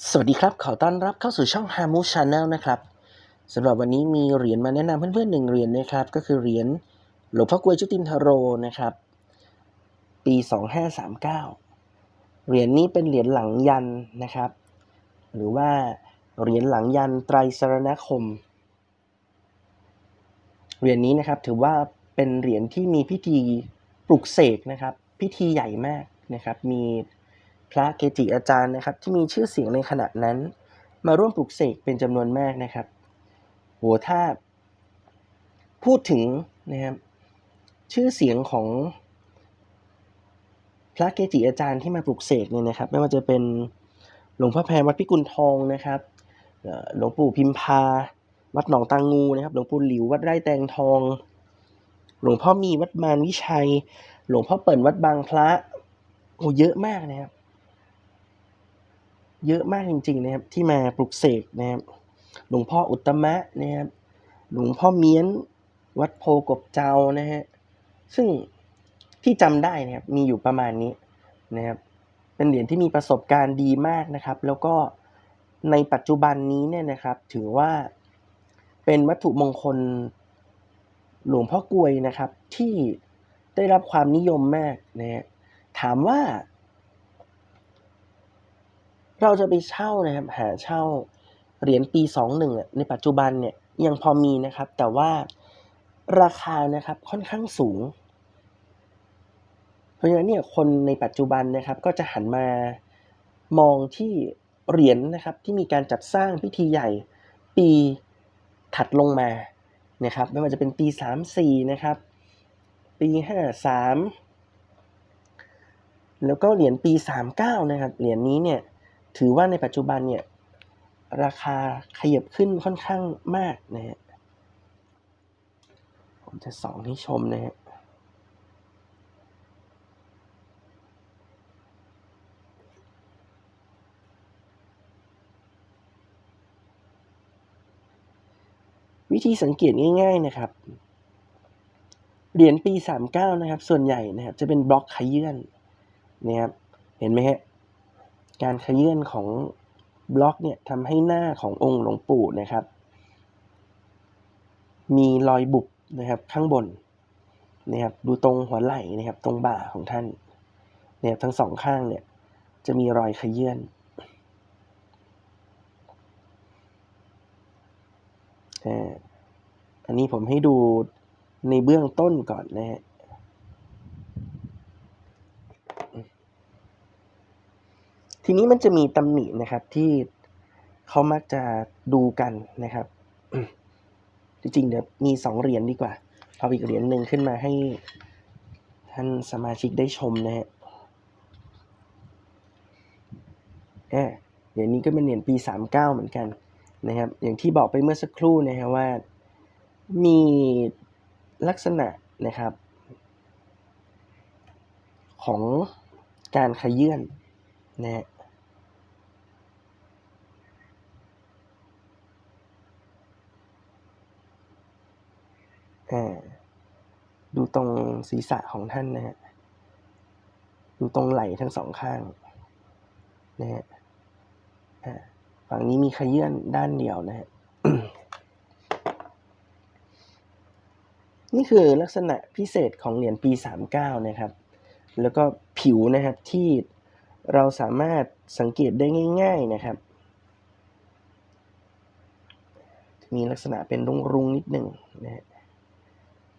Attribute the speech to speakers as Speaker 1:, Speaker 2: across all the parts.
Speaker 1: สวัสดีครับ ขอต้อนรับเข้าสู่ช่อง h a m u Channel นะครับสำหรับวันนี้มีเหรียญมาแนะนำเพื่อนๆหนึ่งเหรียญนะครับ ก็คือเหรียญหลวงพ่อกวยจุตินทโรนะครับ ปี 2539 เหรียญนี้เป็นเหรียญหลังยันนะครับ หรือว่าเหรียญหลังยันไตรสรณคม เหรียญนี้นะครับถือว่าเป็นเหรียญที่มีพิธีปลุกเสกนะครับ พิธีใหญ่มากนะครับ มี พระเกจิอาจารย์นะครับ ที่มีชื่อเสียงในขณะนั้น มาร่วมปลุกเสกเป็นจำนวนมากนะครับโหถ้าพูดถึงนะครับชื่อเสียงของพระเกจิอาจารย์ที่มาปลุกเสกเนี่ยนะครับ ไม่ว่าจะเป็นหลวงพ่อแพรวัดพิกุลทองนะครับหลวงปู่พิมพา วัดหนองตางูนะครับหลวงปู่หลิววัดไร่แตงทอง หลวงพ่อมีวัดมารวิชัย หลวงพ่อเปิ่นวัดบางพระโอ้เยอะมากนะครับ เยอะมากจริง ๆ นะครับ ที่มาปลุกเสกนะครับ หลวงพ่ออุตมะนะครับ หลวงพ่อเมี้ยน วัดโพกบเจ้านะฮะ ซึ่งที่จำได้นะครับ มีอยู่ประมาณนี้นะครับ เป็นเหรียญที่มีประสบการณ์ดีมากนะครับ แล้วก็ในปัจจุบันนี้เนี่ยนะครับ ถือว่าเป็นวัตถุมงคลหลวงพ่อกลวยนะครับ ที่ได้รับความนิยมมากนะฮะถามว่า เราจะไปเช่านะครับหาเช่าเหรียญปี 21อะในปัจจุบันเนี่ยยังพอมีนะครับ แต่ว่าราคานะครับค่อนข้างสูง เพราะฉะนั้นเนี่ยคนในปัจจุบันนะครับก็จะหันมามองที่เหรียญนะครับที่มีการจัดสร้างพิธีใหญ่ปีถัดลงมานะครับไม่ว่าจะเป็นปี 34 นะครับ ปี 53 แล้วก็เหรียญปี 39 นะครับเหรียญนี้เนี่ย ถือว่าในปัจจุบันเนี่ยราคาขยับขึ้นค่อนข้างมากนะฮะผมจะส่องให้ชมนะฮะวิธีสังเกตง่าย ๆนะครับ เหรียญปี 39 นะครับ ส่วนใหญ่นะครับ จะเป็นบล็อกขยื่นนะครับ เห็นไหมฮะ การขยื่นของบล็อกเนี่ยทำให้หน้าขององค์หลวงปู่นะครับ มีรอยบุบนะครับข้างบนนะครับดูตรงหัวไหล่นะครับ ตรงบ่าของท่านเนี่ยทั้งสองข้างเนี่ยจะมีรอยขยื่นอันนี้ผมให้ดูในเบื้องต้นก่อนนะฮะ นี้มันจะมีตำหนินะครับที่เขามักจะดูกันนะครับ จริงๆเดี๋ยวมีสองเหรียญดีกว่า เอาอีกเหรียญหนึ่งขึ้นมาให้ท่านสมาชิกได้ชมนะฮะเหรียญนี้ก็เป็นเหรียญปีสามเก้าเหมือนกันนะครับ อย่างที่บอกไปเมื่อสักครู่นะฮะว่ามีลักษณะนะครับ ของการขยื่นนะฮะ ดูตรงศีรษะของท่านนะฮะ ดูตรงไหล่ทั้งสองข้างนะฮะฝั่งนี้มีขยื่นด้านเดียวนะฮะ นี่คือลักษณะพิเศษของเหรียญปี 39 นะครับ แล้วก็ผิวนะครับที่เราสามารถสังเกตได้ง่าย ๆนะครับ มีลักษณะเป็นรุงๆนิดหนึ่งนะฮะ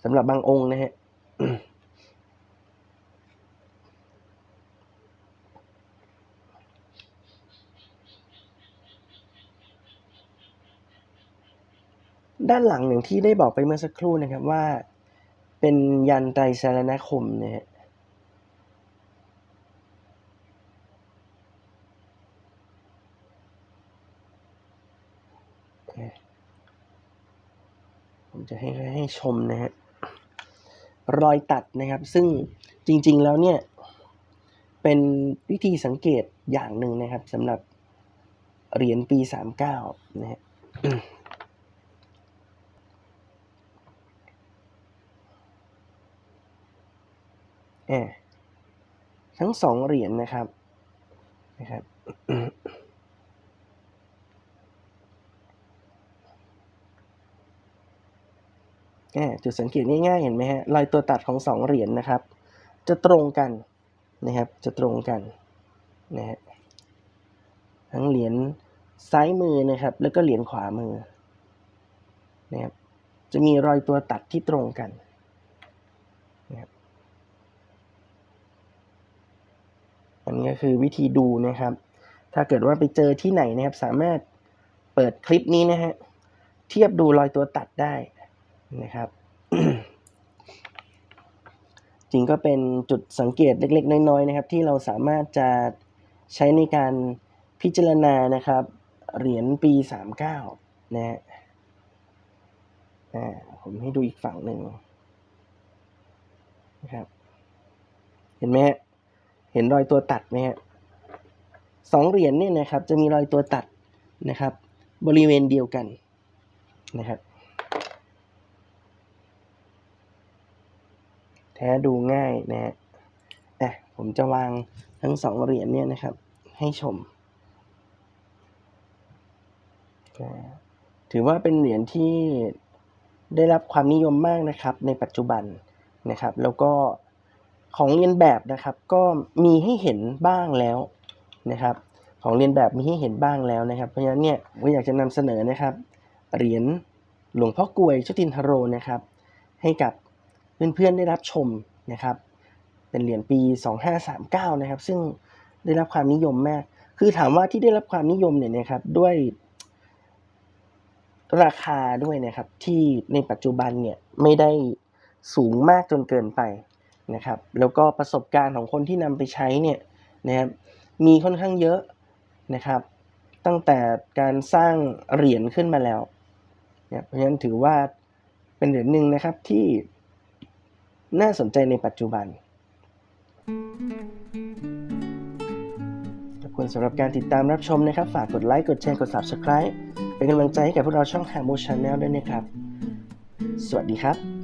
Speaker 1: สำหรับบางองค์นะฮะด้านหลังอย่างที่ได้บอกไปเมื่อสักครู่นะครับว่าเป็นยันไตรสารณคมนะฮะผมจะให้ให้ชมนะฮะ รอยตัดนะครับ ซึ่งจริงๆแล้วเนี่ย เป็นวิธีสังเกตอย่างหนึ่งนะครับสำหรับเหรียญปี 39 นะฮะทั้งสองเหรียญนะครับนะครับ อ่า จุดสังเกตง่ายๆเห็นไหมฮะรอยตัวตัดของสองเหรียญนะครับ จะตรงกันนะครับ จะตรงกันนะฮะทั้งเหรียญซ้ายมือนะครับ แล้วก็เหรียญขวามือนะครับจะมีรอยตัวตัดที่ตรงกันนะครับอันนี้ก็คือวิธีดูนะครับ ถ้าเกิดว่าไปเจอที่ไหนนะครับ สามารถเปิดคลิปนี้นะฮะเทียบดูรอยตัวตัดได้ นะครับ จริงก็เป็นจุดสังเกตเล็ก ๆ น้อยๆนะครับ ที่เราสามารถจะใช้ในการพิจารณานะครับเหรียญปี 39 นะฮะอ่าผมให้ดูอีกฝั่งหนึ่งนะครับ เห็นไหมฮะเห็นรอยตัวตัดไหมฮะสองเหรียญเนี่ยนะครับ จะมีรอยตัวตัดนะครับ บริเวณเดียวกันนะครับ แท้ดูง่ายนะฮะอะผมจะวางทั้งสองเหรียญเนี่ยนะครับ ให้ชม ถือว่าเป็นเหรียญที่ได้รับความนิยมมากนะครับ ในปัจจุบันนะครับ แล้วก็ของเรียนแบบนะครับก็มีให้เห็นบ้างแล้วนะครับ ของเรียนแบบมีให้เห็นบ้างแล้วนะครับ เพราะฉะนั้นเนี่ยผมอยากจะนำเสนอนะครับเหรียญหลวงพ่อกลวยชุตินทโรนะครับ ให้กับ เพื่อนๆได้รับชมนะครับ เป็นเหรียญปี 2539 นะครับ ซึ่งได้รับความนิยมมาก คือถามว่าที่ได้รับความนิยมเนี่ยนะครับด้วยราคาด้วยนะครับ ที่ในปัจจุบันเนี่ยไม่ได้สูงมากจนเกินไปนะครับ แล้วก็ประสบการณ์ของคนที่นำไปใช้เนี่ยนะครับมีค่อนข้างเยอะนะครับ ตั้งแต่การสร้างเหรียญขึ้นมาแล้วเนี่ยเพราะฉะนั้นถือว่าเป็นเหรียญหนึ่งนะครับที่ น่าสนใจในปัจจุบัน ขอบคุณสำหรับการติดตามรับชมนะครับ ฝากกดไลค์ กดแชร์ กด Subscribe เป็นกำลังใจให้กับพวกเราช่องหางบูชาแนลด้วยนะครับ สวัสดีครับ